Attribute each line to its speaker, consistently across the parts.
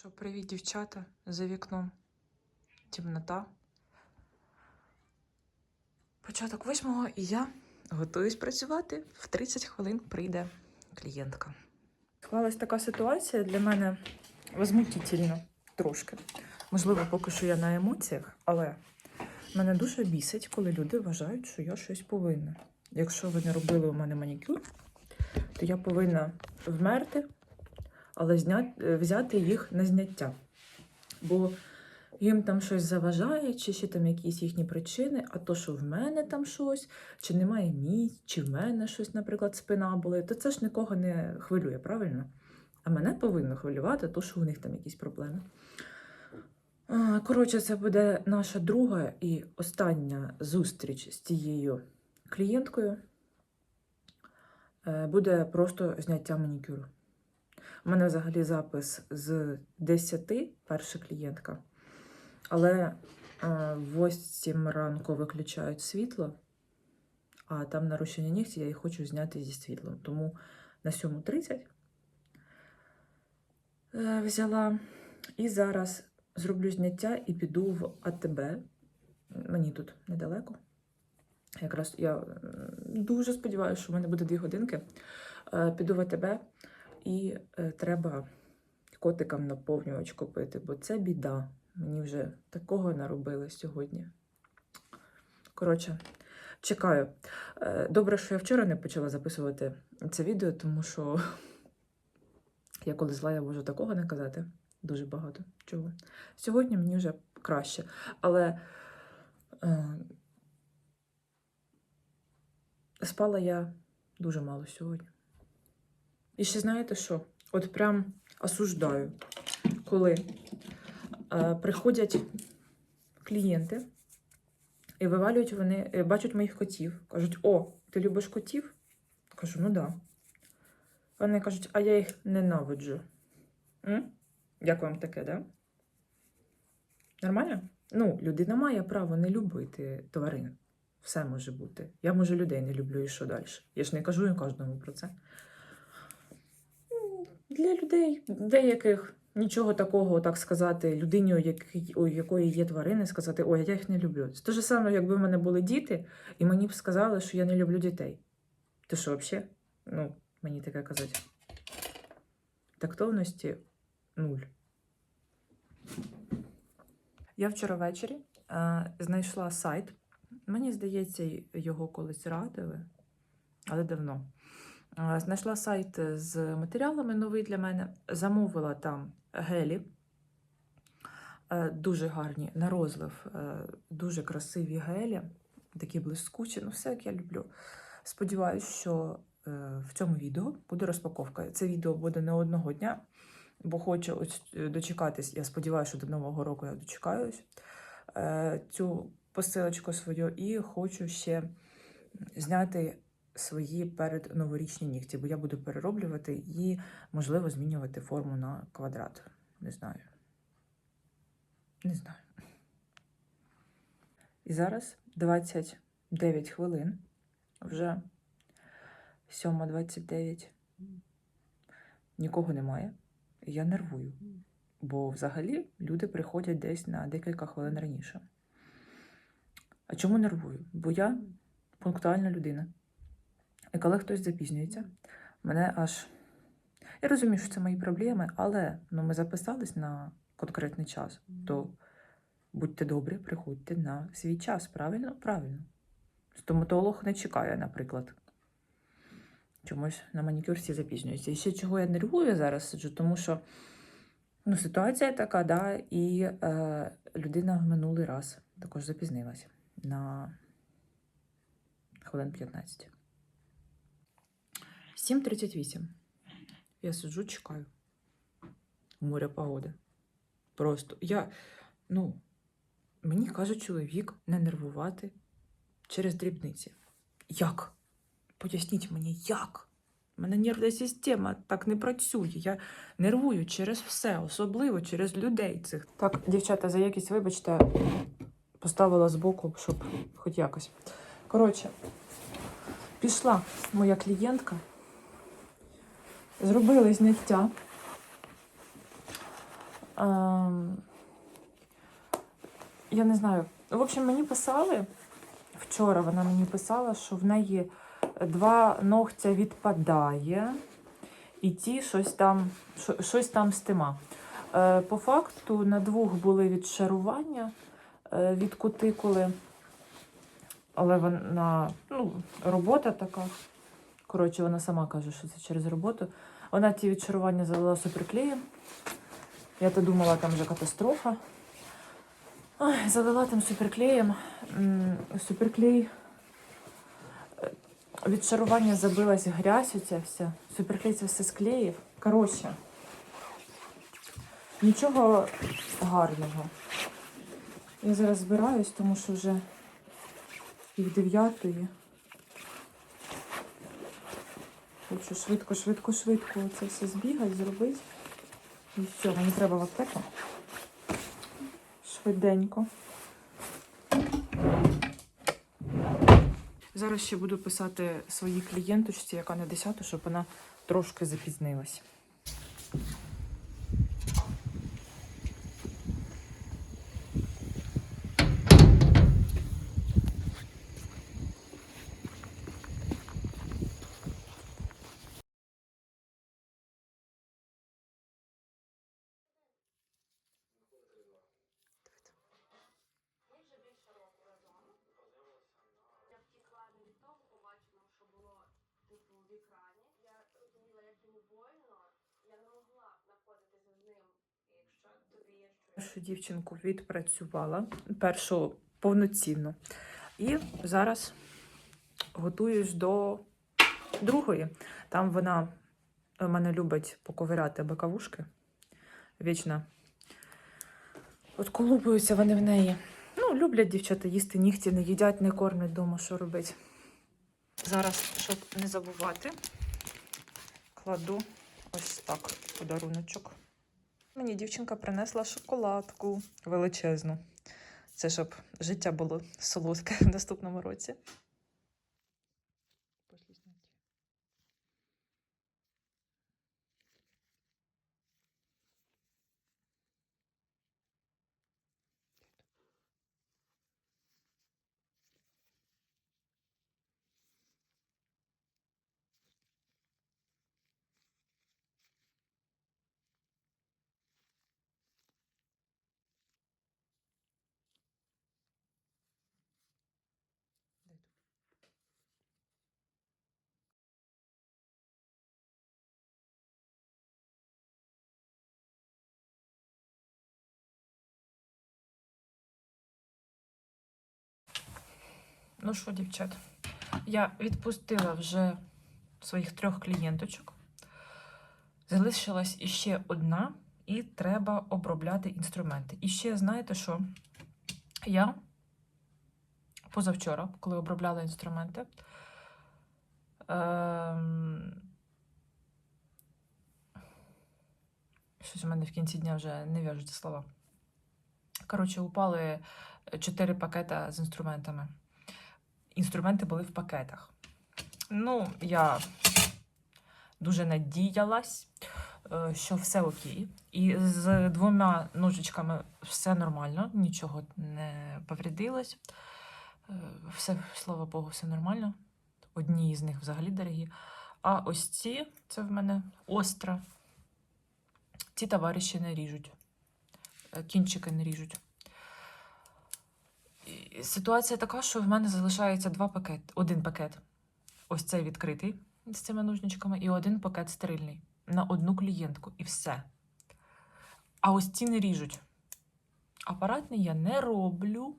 Speaker 1: що, привіт, дівчата, за вікном. Темнота. Початок восьмого, і я готуюсь працювати. В 30 хвилин прийде клієнтка. Склалась така ситуація для мене возмутительна трошки. Можливо, поки що я на емоціях, але мене дуже бісить, коли люди вважають, що я щось повинна. Якщо ви не робили у мене манікюр, то я повинна вмерти, але зняти, взяти їх на зняття. Бо їм там щось заважає, чи ще там якісь їхні причини, а то, що в мене там щось, чи немає місць, чи в мене щось, наприклад, спина болить, то це ж нікого не хвилює, правильно? А мене повинно хвилювати, то, що у них там якісь проблеми. Коротше, це буде наша друга і остання зустріч з тією клієнткою. Е, Буде просто зняття манікюру. У мене взагалі запис з 10, перша клієнтка. Але е, в 8 ранку виключають світло, а там нарушення нігті я їх хочу зняти зі світлом. Тому на 7.30 е, взяла. І зараз зроблю зняття і піду в АТБ. Мені тут недалеко. Якраз я дуже сподіваюся, що в мене буде дві годинки. Е, Піду в АТБ і е, треба котикам наповнювач купити, бо це біда. Мені вже такого наробили сьогодні. Коротше, чекаю. Е, Добре, що я вчора не почала записувати це відео, тому що я коли зла, я можу такого не казати. Дуже багато чого. Сьогодні мені вже краще. Але е, спала я дуже мало сьогодні. І ще знаєте що? От прям осуждаю, коли е, приходять клієнти і вивалюють вони, е, бачать моїх котів. Кажуть: О, ти любиш котів? Кажу, ну да. Вони кажуть, а я їх ненавиджу. М? Як вам таке, да? Нормально? Ну, людина має право не любити тварин. Все може бути. Я, може, людей не люблю і що далі. Я ж не кажу кожному про це. Для людей, деяких, нічого такого, так сказати, людині, у, якої є тварини, сказати, ой, я їх не люблю. Це те ж саме, якби в мене були діти, і мені б сказали, що я не люблю дітей. Ти що, взагалі? Ну, мені таке казати. Тактовності нуль. Я вчора ввечері е, знайшла сайт. Мені здається, його колись радили, але давно. Е, знайшла сайт з матеріалами новий для мене, замовила там гелі. Е, дуже гарні на розлив, е, дуже красиві гелі, такі блискучі, ну все як я люблю. Сподіваюсь, що в цьому відео буде розпаковка. Це відео буде не одного дня, бо хочу дочекатись. Я сподіваюся, що до Нового року я дочекаюсь цю посилочку свою і хочу ще зняти свої перед новорічні нігті, бо я буду перероблювати і, можливо, змінювати форму на квадрат. Не знаю. Не знаю. І зараз 29 хвилин. Вже 7.29. Нікого немає. Я нервую. Бо взагалі люди приходять десь на декілька хвилин раніше. А чому нервую? Бо я пунктуальна людина. І коли хтось запізнюється, мене аж. Я розумію, що це мої проблеми, але ну, ми записались на конкретний час, то будьте добрі, приходьте на свій час. Правильно? Правильно. Стоматолог не чекає, наприклад. Чомусь на манікюр всі запізнюються. І ще чого я нервую зараз сиджу, тому що ну, ситуація така, да, і е, людина в минулий раз також запізнилася на хвилин 15. 7.38. Я сиджу, чекаю. Море погоди. Просто я, ну, мені каже чоловік не нервувати через дрібниці. Як? Поясніть мені, як? У мене нервна система так не працює. Я нервую через все, особливо через людей цих. Так, дівчата, за якість, вибачте, поставила збоку, щоб хоч якось. Коротше, пішла моя клієнтка, зробили зняття. Ем, я не знаю. В общем, мені писали вчора. Вона мені писала, що в неї два ногтя відпадає, і ті щось там, що- щось там з тима. Е, по факту на двох були відшарування е, від кутикули, але вона, ну, робота така. Коротше, вона сама каже, що це через роботу. Вона ті відшарування залила суперклеєм. Я то думала, там вже катастрофа. Ой, залила там суперклеєм. Суперклей. е, Від шарування забилась грязь оця вся. Суперклей це все склеїв. Коротше. Нічого гарного. Я зараз збираюсь, тому що вже пів дев'ятої. Хочу швидко, швидко, швидко це все збігати, зробити. І все, мені треба в аптеку. Швиденько. Зараз ще буду писати своїй клієнточці, яка на 10, щоб вона трошки запізнилась.
Speaker 2: Я втікла не від того, побачила, що було типу в екрані. Я розуміла, як йому больно. Я не могла знаходитися з ним. Якщо тобі є що
Speaker 1: Першу дівчинку відпрацювала, першу повноцінно. І зараз готуюсь до другої. Там вона мене любить поковиряти бакавушки. Вічно. От колупаються вони в неї. Ну, люблять дівчата їсти нігті, не їдять, не кормлять вдома, що робить. Зараз, щоб не забувати, кладу ось так подаруночок. Мені дівчинка принесла шоколадку величезну. Це щоб життя було солодке в наступному році. Ну що, дівчат, я відпустила вже своїх трьох клієнточок. Залишилась іще одна, і треба обробляти інструменти. І ще знаєте що? Я позавчора, коли обробляла інструменти, ем... щось у мене в кінці дня вже не в'яжуться слова. Коротше, упали 4 пакета з інструментами. Інструменти були в пакетах. Ну, я дуже надіялась, е, що все окей. І з двома ножичками все нормально, нічого не повредилось. Е, Все, слава Богу, все нормально. Одні з них взагалі дорогі. А ось ці, це в мене остра. Ці товариші не ріжуть. Е, Кінчики не ріжуть. Ситуація така, що в мене залишається два пакети. Один пакет. Ось цей відкритий з цими ножничками, і один пакет стерильний на одну клієнтку, і все. А ось ці не ріжуть. Апаратний я не роблю.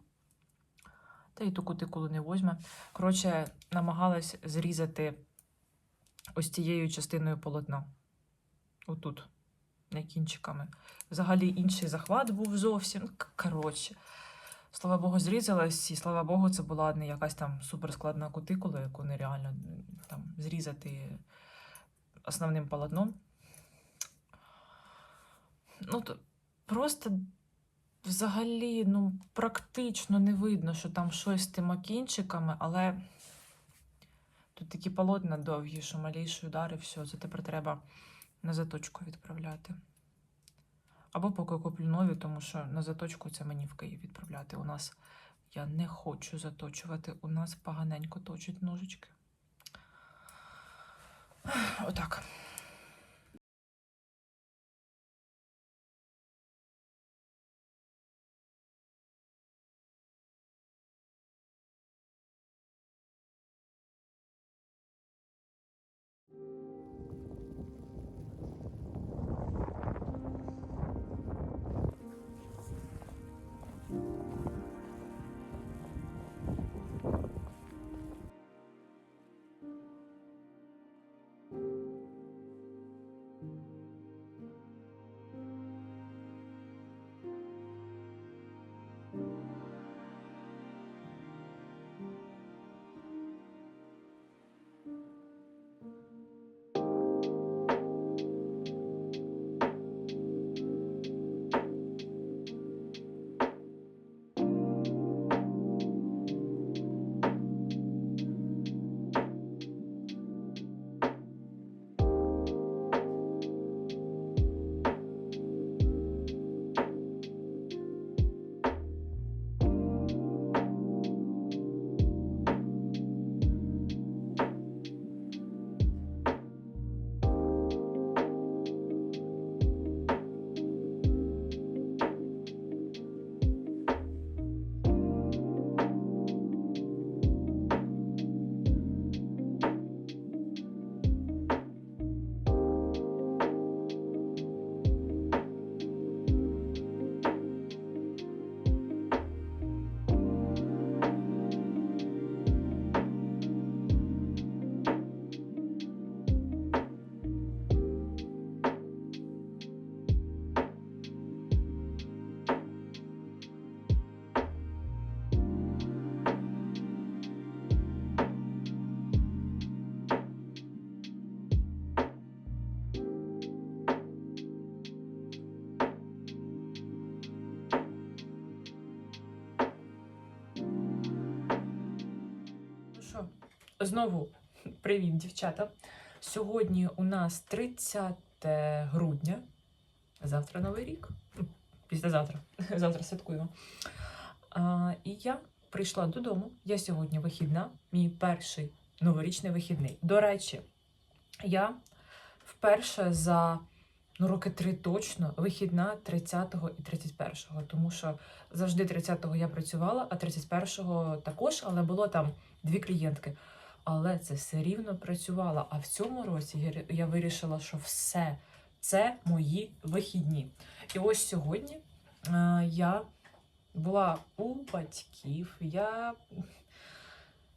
Speaker 1: Та й ту кутикулу не возьме. Коротше, намагалась зрізати ось цією частиною полотна. Отут, не кінчиками. Взагалі інший захват був зовсім. Коротше. Слава Богу, зрізалась, і слава Богу, це була не якась там суперскладна кутикула, яку нереально там зрізати основним полотном. Ну, то просто взагалі, ну, практично не видно, що там щось з тими кінчиками, але тут такі полотна довгі, що малейший удар і все, це тепер треба на заточку відправляти. Або поки куплю нові, тому що на заточку це мені в Київ відправляти. У нас я не хочу заточувати. У нас поганенько точать ножички. Отак. Знову привіт, дівчата. Сьогодні у нас 30 грудня. Завтра новий рік. Післязавтра. Завтра святкуємо. А, і я прийшла додому. Я сьогодні вихідна, мій перший новорічний вихідний. До речі, я вперше за ну, роки три точно вихідна 30-го і 31-го, тому що завжди 30-го я працювала, а 31-го також, але було там дві клієнтки. Але це все рівно працювало. А в цьому році я, вирішила, що все це мої вихідні. І ось сьогодні е, я була у батьків. Я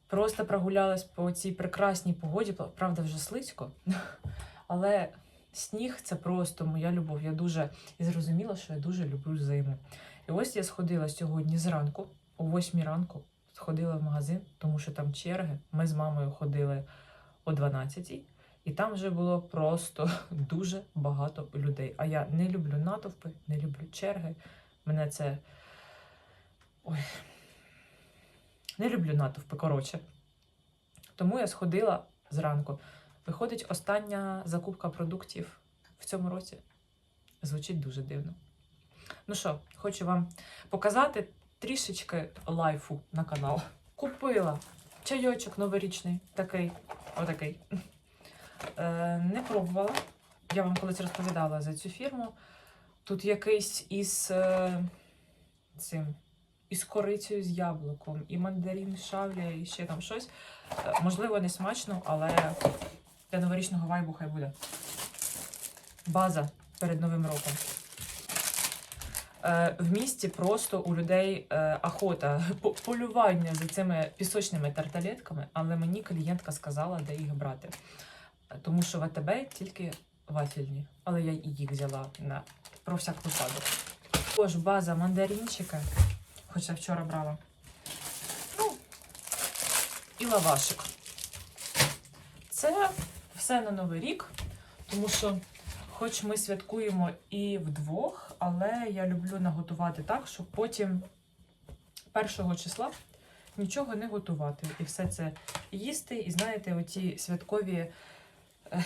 Speaker 1: просто прогулялась по цій прекрасній погоді, правда, вже слизько. Але сніг це просто моя любов. Я дуже і зрозуміла, що я дуже люблю зиму. І ось я сходила сьогодні зранку, о 8 ранку, сходила в магазин, тому що там черги. Ми з мамою ходили о 12-й, і там вже було просто дуже багато людей. А я не люблю натовпи, не люблю черги. Мене це. Ой. Не люблю натовпи, коротше. Тому я сходила зранку. Виходить, остання закупка продуктів в цьому році. Звучить дуже дивно. Ну що, хочу вам показати трішечки лайфу на канал. Купила чайочок новорічний, такий, отакий. Е, не пробувала. Я вам колись розповідала за цю фірму. Тут якийсь із е, цим, із корицею з яблуком, і мандарин шавля, і ще там щось. Е, можливо, не смачно, але для новорічного вайбу хай буде. База перед Новим роком. Е, В місті просто у людей е, охота, полювання за цими пісочними тарталетками, але мені клієнтка сказала, де їх брати. Е, Тому що в АТБ тільки вафельні, але я і їх взяла на про всяк випадок. Також база мандаринчика, хоча вчора брала. Ну, і лавашик. Це все на Новий рік, тому що, хоч ми святкуємо і вдвох, але я люблю наготувати так, щоб потім першого числа нічого не готувати. І все це їсти. І знаєте, оті святкові е,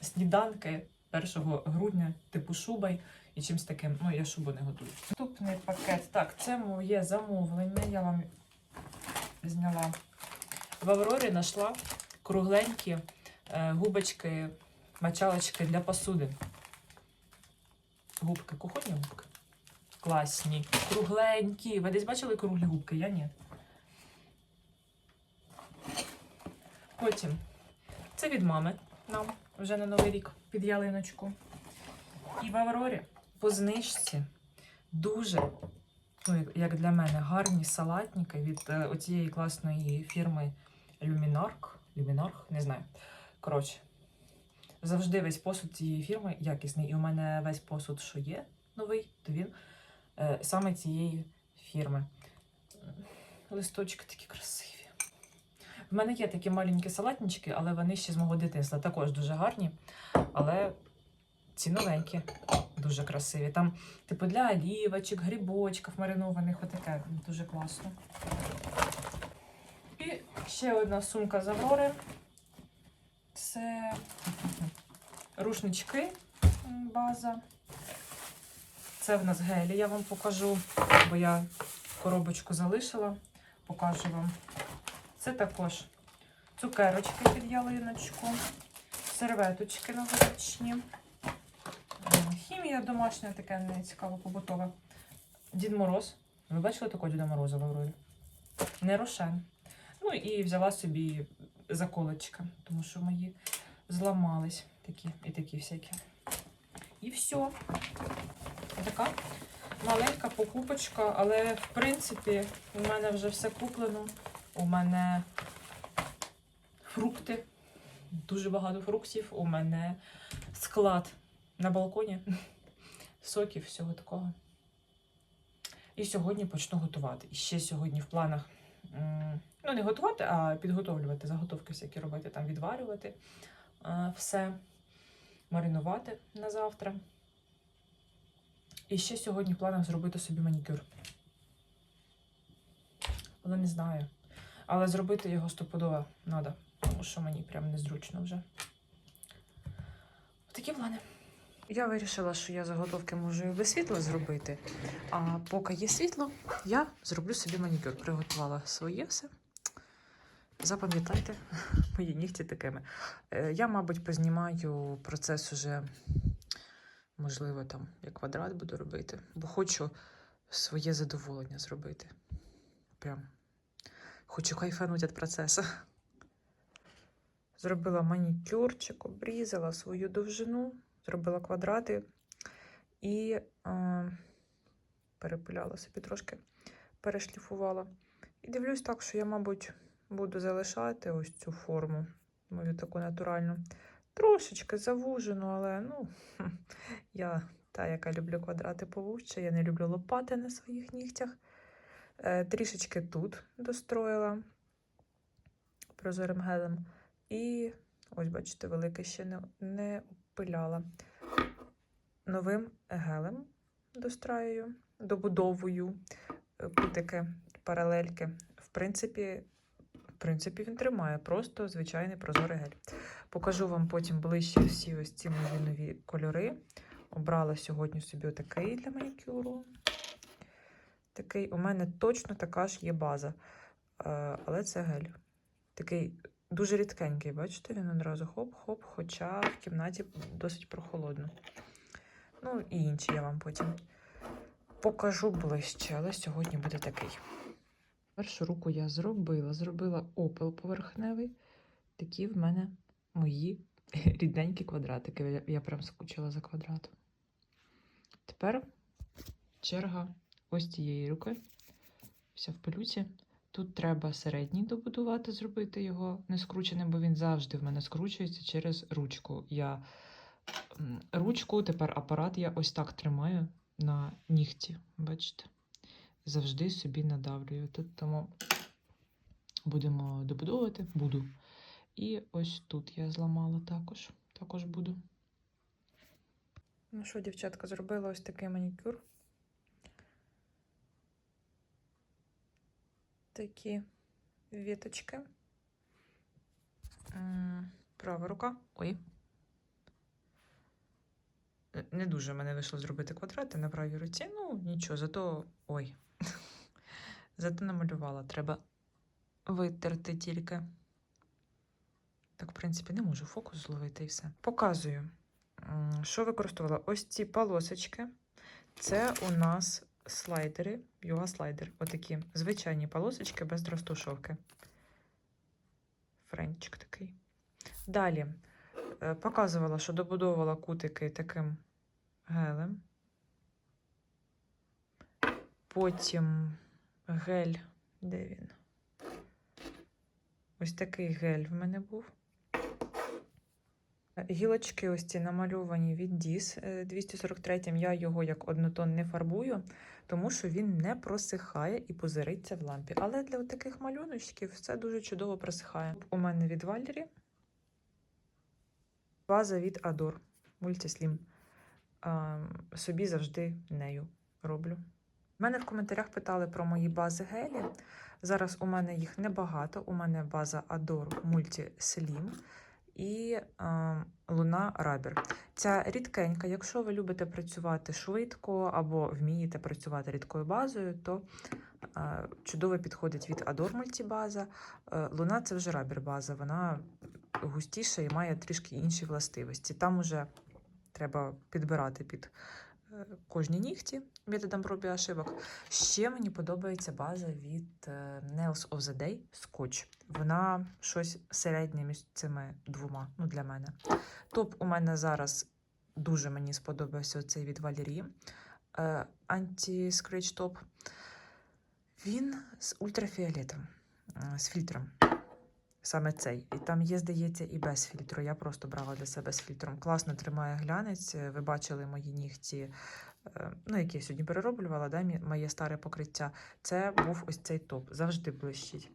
Speaker 1: сніданки 1 грудня, типу шубай і чимось таким. Ну, я шубу не готую. Наступний пакет. Так, це моє замовлення. Я вам зняла. В Аврорі знайшла кругленькі е, губочки, мочалочки для посуди. Губки, кухонні губки. Класні, кругленькі. Ви десь бачили круглі губки? Я ні. Потім це від мами нам вже на Новий рік під ялиночку. І в Аврорі по знижці дуже, ну, як- для мене, гарні салатники від е, оцієї класної фірми Luminark. Luminark, не знаю. Коротше, завжди весь посуд цієї фірми якісний. І у мене весь посуд, що є новий, то він е, саме цієї фірми. Листочки такі красиві. В мене є такі маленькі салатнички, але вони ще з мого дитинства також дуже гарні. Але ці новенькі, дуже красиві. Там, типу, для олівочок, грибочків маринованих, отаке дуже класно. І ще одна сумка з Аврори. Це рушнички база. Це в нас гелі, я вам покажу, бо я коробочку залишила. Покажу вам. Це також цукерочки під ялиночку, серветочки новорічні. Хімія домашня, таке не цікаво побутове. Дід Мороз. Ви бачили такого Діда Мороза в Аврорі? Не рошен. Ну і взяла собі заколочка, тому що мої зламались такі і такі всякі. І все. Така маленька покупочка, але в принципі у мене вже все куплено. У мене фрукти, дуже багато фруктів. У мене склад на балконі, соків, всього такого. І сьогодні почну готувати. І ще сьогодні в планах ну, не готувати, а підготовлювати, заготовки всякі робити, там відварювати все, маринувати на завтра. І ще сьогодні в планах зробити собі манікюр. Але не знаю. Але зробити його стопудово треба, тому що мені прям незручно вже. Такі плани. Я вирішила, що я заготовки можу і без світла зробити. А поки є світло, я зроблю собі манікюр. Приготувала своє все. Запам'ятайте, мої нігті такими. Е, Я, мабуть, познімаю процес уже, можливо, там я квадрат буду робити, бо хочу своє задоволення зробити. Прям хочу кайфанути від процесу. Зробила манікюрчик, обрізала свою довжину, зробила квадрати і е, перепиляла собі трошки, перешліфувала. І дивлюсь так, що я, мабуть, буду залишати ось цю форму, мою таку натуральну. Трошечки завужену, але ну, я та, яка люблю квадрати повужче, я не люблю лопати на своїх нігтях. Е, трішечки тут достроїла прозорим гелем. І ось, бачите, велике ще не, не опиляла. Новим гелем достраюю, добудовую е, кутики, паралельки. В принципі, в принципі, він тримає, просто звичайний прозорий гель. Покажу вам потім ближче всі ось ці мої нові кольори. Обрала сьогодні собі отакий для манікюру. Такий, у мене точно така ж є база, е, але це гель. Такий дуже рідкенький, бачите, він одразу хоп-хоп, хоча в кімнаті досить прохолодно. Ну, і інші я вам потім покажу ближче, але сьогодні буде такий. Першу руку я зробила. Зробила опел поверхневий. Такі в мене мої рідненькі квадратики. Я, прям скучила за квадратом. Тепер черга ось цієї руки. Вся в пилюці. Тут треба середній добудувати, зробити його не скрученим, бо він завжди в мене скручується через ручку. Я ручку, тепер апарат я ось так тримаю на нігті. Бачите? Завжди собі надавлюю. Тут тому будемо добудовувати, буду. І ось тут я зламала також. Також буду. Ну що, дівчатка, зробила ось такий манікюр. Такі віточки. Права рука. Ой. не дуже мене вийшло зробити квадрати на правій руці. Ну, нічого, зато. Ой. Зато намалювала. Треба витерти тільки. Так, в принципі, не можу фокус зловити і все. Показую, що використовувала. Ось ці полосочки. Це у нас слайдери, йога слайдер. Отакі звичайні полосочки без розтушовки. Френчик такий. Далі е, показувала, що добудовувала кутики таким гелем. Потім гель. Де він? Ось такий гель в мене був. Е, Гілочки ось ці намальовані від Діс 243. Я його як однотон не фарбую, тому що він не просихає і позириться в лампі. Але для таких малюночків все дуже чудово просихає. У мене від Валері база від Adore Multislim. А, собі завжди нею роблю. Мене в коментарях питали про мої бази гелі. Зараз у мене їх небагато. У мене база Adore Multi Slim і е, Луна Рабер. Ця рідкенька, якщо ви любите працювати швидко або вмієте працювати рідкою базою, то е, чудово підходить від Adore Multibаза. Е, Луна це вже рабер база, вона густіша і має трішки інші властивості. Там уже треба підбирати під е, кожні нігті методом проб і ошибок. Ще мені подобається база від е, Nails of the Day Scotch. Вона щось середнє між цими двома, ну для мене. Топ у мене зараз дуже мені сподобався цей від Валерії. Анті-скреч топ. Він з ультрафіолетом, е, з фільтром. Саме цей. І там є, здається, і без фільтру. Я просто брала для себе з фільтром. Класно тримає глянець. Ви бачили мої нігті, е, ну, які я сьогодні перероблювала, да, моє старе покриття. Це був ось цей топ. Завжди блищить.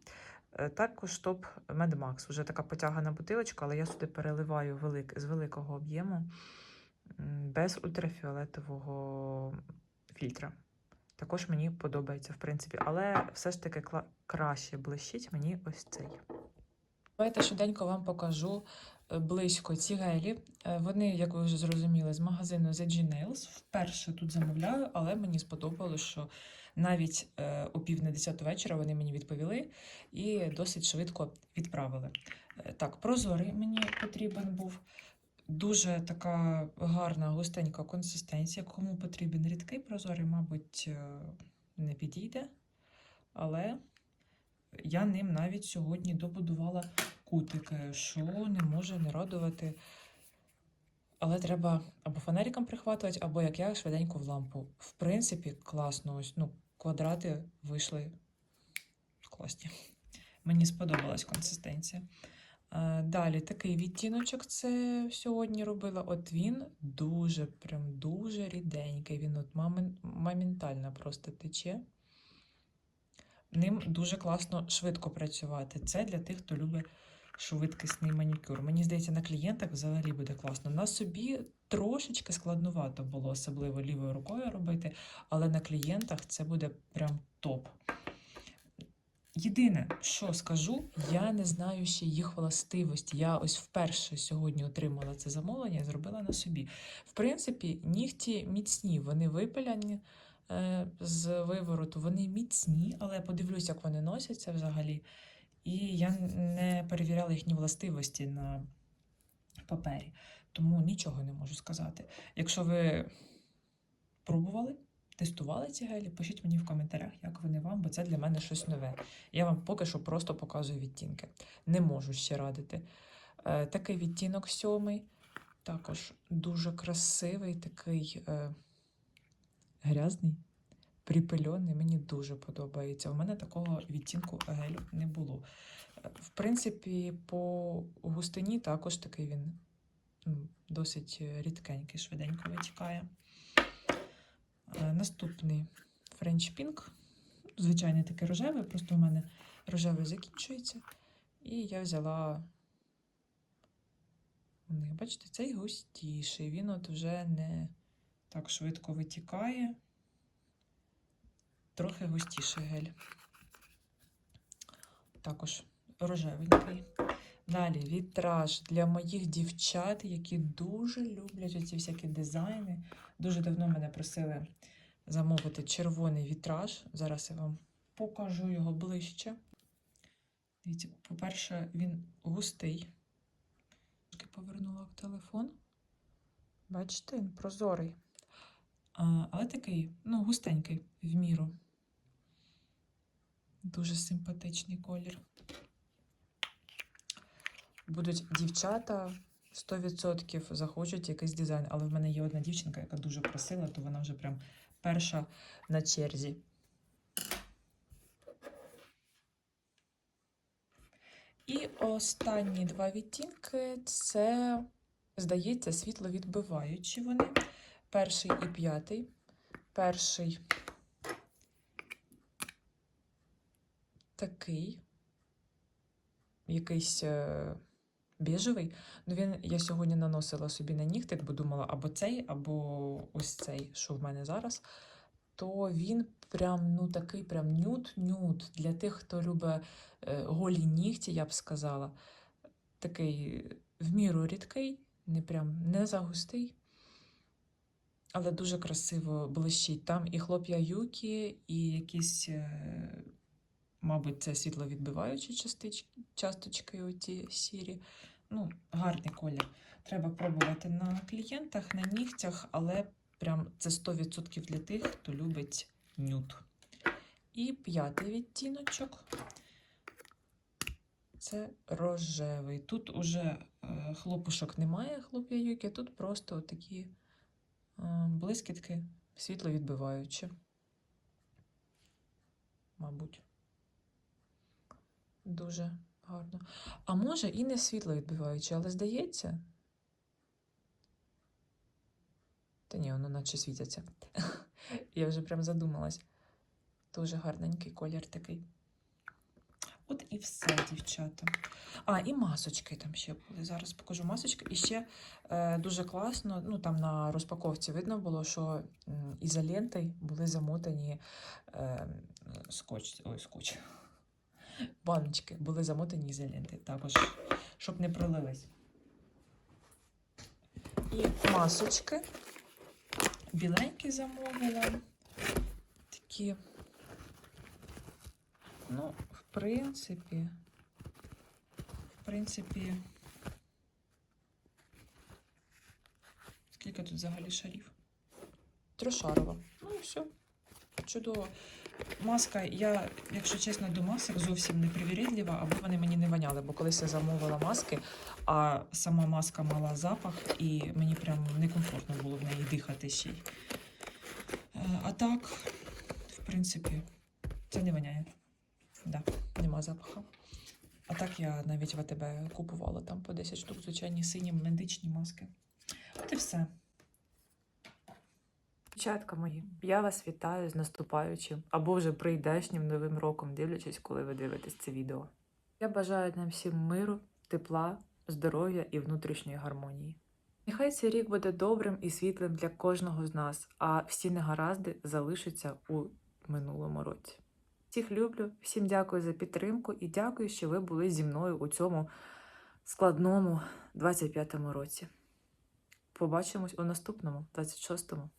Speaker 1: Е, Також топ Mad Max. Вже така потягана бутилочка, але я сюди переливаю велик, з великого об'єму без ультрафіолетового фільтра. Також мені подобається, в принципі, але все ж таки краще блищить мені ось цей. Давайте швиденько вам покажу е, близько ці гелі. Е, Вони, як ви вже зрозуміли, з магазину The G Nails. Вперше тут замовляю, але мені сподобалось, що навіть е, о пів на 10 вечора вони мені відповіли і досить швидко відправили. Е, Так, прозорий мені потрібен був. Дуже така гарна густенька консистенція. Кому потрібен рідкий прозорий, мабуть, не підійде. Але я ним навіть сьогодні добудувала кутики, що не може не радувати. Але треба або фонариком прихватувати, або як я швиденько в лампу. В принципі, класно. Ось ну, квадрати вийшли класні. Мені сподобалась консистенція. Е, Далі такий відтіночок це сьогодні робила. От він дуже, прям дуже ріденький. Він от моментально просто тече. Ним дуже класно швидко працювати. Це для тих, хто любить швидкісний манікюр. Мені здається, на клієнтах взагалі буде класно. На собі трошечки складнувато було, особливо лівою рукою робити, але на клієнтах це буде прям топ. Єдине, що скажу, я не знаю ще їх властивості. Я ось вперше сьогодні отримала це замовлення і зробила на собі. В принципі, нігті міцні, вони випиляні е, з вивороту, вони міцні, але подивлюсь, як вони носяться взагалі. І я не перевіряла їхні властивості на папері, тому нічого не можу сказати. Якщо ви пробували, тестували ці гелі, пишіть мені в коментарях, як вони вам, бо це для мене щось нове. Я вам поки що просто показую відтінки. Не можу ще радити. Е, такий відтінок сьомий, також дуже красивий, такий е, грязний, припильоний. Мені дуже подобається. У мене такого відтінку гелю не було. В принципі, по густині також такий він досить рідкенький, швиденько витікає. Е, Наступний French Pink. Звичайний такий рожевий, просто у мене рожевий закінчується. І я взяла. Бачите, цей густіший. Він от вже не так швидко витікає. Трохи густіший гель. Також рожевенький. Далі вітраж для моїх дівчат, які дуже люблять оці всякі дизайни. Дуже давно мене просили замовити червоний вітраж. Зараз я вам покажу його ближче. Дивіться, по-перше, він густий. Повернула в телефон. Бачите, він прозорий. Але такий, ну, густенький в міру. Дуже симпатичний колір. Будуть дівчата 100% захочуть якийсь дизайн. Але в мене є одна дівчинка, яка дуже просила, то вона вже прям перша на черзі. І останні два відтінки це, здається, світловідбиваючі вони. Перший і п'ятий. Перший такий, якийсь е, біжевий. Ну, він я сьогодні наносила собі на нігтик, бо думала або цей, або ось цей, що в мене зараз. То він прям ну такий прям нюд-нюд. Для тих, хто любить е, голі нігті, я б сказала. Такий в міру рідкий, не прям не загустий, але дуже красиво блищить. Там і хлоп'я юкі, і якісь, е, мабуть, це світловідбиваючі частички, часточки оті сірі. Ну, гарний колір. Треба пробувати на клієнтах, на нігтях, але прям це 100% для тих, хто любить нюд. І п'ятий відтіночок. Це рожевий. Тут уже е, хлопушок немає, хлоп'я юки, тут просто такі блискітки світловідбиваючі. Мабуть. Дуже гарно. А може і не світловідбиваючі, але здається. Та ні, воно наче світяться. Я вже прям задумалась. Дуже гарненький колір такий. От і все, дівчата. А, і масочки там ще були. Зараз покажу масочки. І ще е, дуже класно, ну там на розпаковці видно було, що ізолентою були замотані е, скотч, ой, скотч. Баночки були замотані ізолентою, також, щоб не пролились. І масочки. Біленькі замовила. Такі. Ну, принципі, в принципі, скільки тут взагалі шарів? Трошарова. Ну і все. Чудово. Маска, я, якщо чесно, до масок зовсім не привірідлива, аби вони мені не воняли, бо колись я замовила маски, а сама маска мала запах, і мені прям некомфортно було в неї дихати ще й. Е, А так, в принципі, це не воняє. Да, нема запаху. А так я навіть в АТБ купувала там по 10 штук, звичайні сині медичні маски. От і все.
Speaker 3: Дівчатка мої, я вас вітаю з наступаючим або вже прийдешнім новим роком, дивлячись, коли ви дивитесь це відео. Я бажаю нам всім миру, тепла, здоров'я і внутрішньої гармонії. Нехай цей рік буде добрим і світлим для кожного з нас, а всі негаразди залишаться у минулому році. Всіх люблю, всім дякую за підтримку і дякую, що ви були зі мною у цьому складному 25-му році. Побачимось у наступному, 26-му.